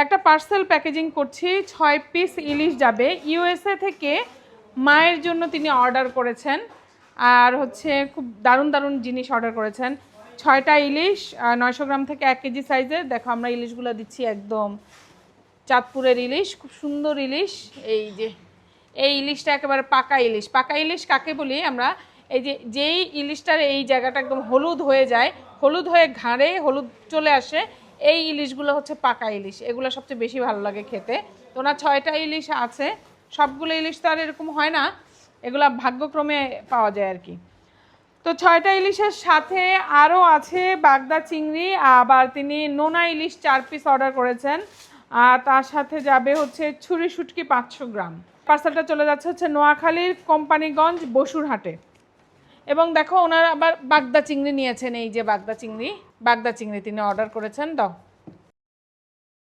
একটা parcel packaging করছি, ছয় পিস ইলিশ যাবে। ইউএসএ থেকে মায়ের জন্য তিনি অর্ডার করেছেন, আর হচ্ছে খুব দারুণ দারুণ জিনিস অর্ডার করেছেন। ছয়টা ইলিশ নয়শো গ্রাম থেকে এক কেজি সাইজের দেখো, আমরা ইলিশগুলো দিচ্ছি একদম চাঁদপুরের ইলিশ, খুব সুন্দর ইলিশ। এই যে, এই ইলিশটা একেবারে পাকা ইলিশ। পাকা ইলিশ কাকে বলি আমরা? এই যে, যেই ইলিশটার এই জায়গাটা একদম হলুদ হয়ে যায়, হলুদ হয়ে ঘাড়ে হলুদ চলে আসে এই ইলিশগুলো হচ্ছে পাকা ইলিশ, এগুলো সবচেয়ে বেশি ভালো লাগে খেতে। তো ওনার ছয়টা ইলিশ আছে, সবগুলো ইলিশ তো আর এরকম হয় না, এগুলো ভাগ্যক্রমে পাওয়া যায় আর কি। তো ছয়টা ইলিশের সাথে আরও আছে বাগদা চিংড়ি, আবার তিনি নোনা ইলিশ চার পিস অর্ডার করেছেন, আর তার সাথে যাবে হচ্ছে ছুরি শুটকি পাঁচশো গ্রাম। পার্সেলটা চলে যাচ্ছে হচ্ছে নোয়াখালীর কোম্পানিগঞ্জ বসুরহাটে। এবং দেখো ওনারা আবার বাগদা চিংড়ি নিয়েছেন, এই যে বাগদা চিংড়ি বাগদা চিংড়ি তিনি অর্ডার করেছেন, দাও।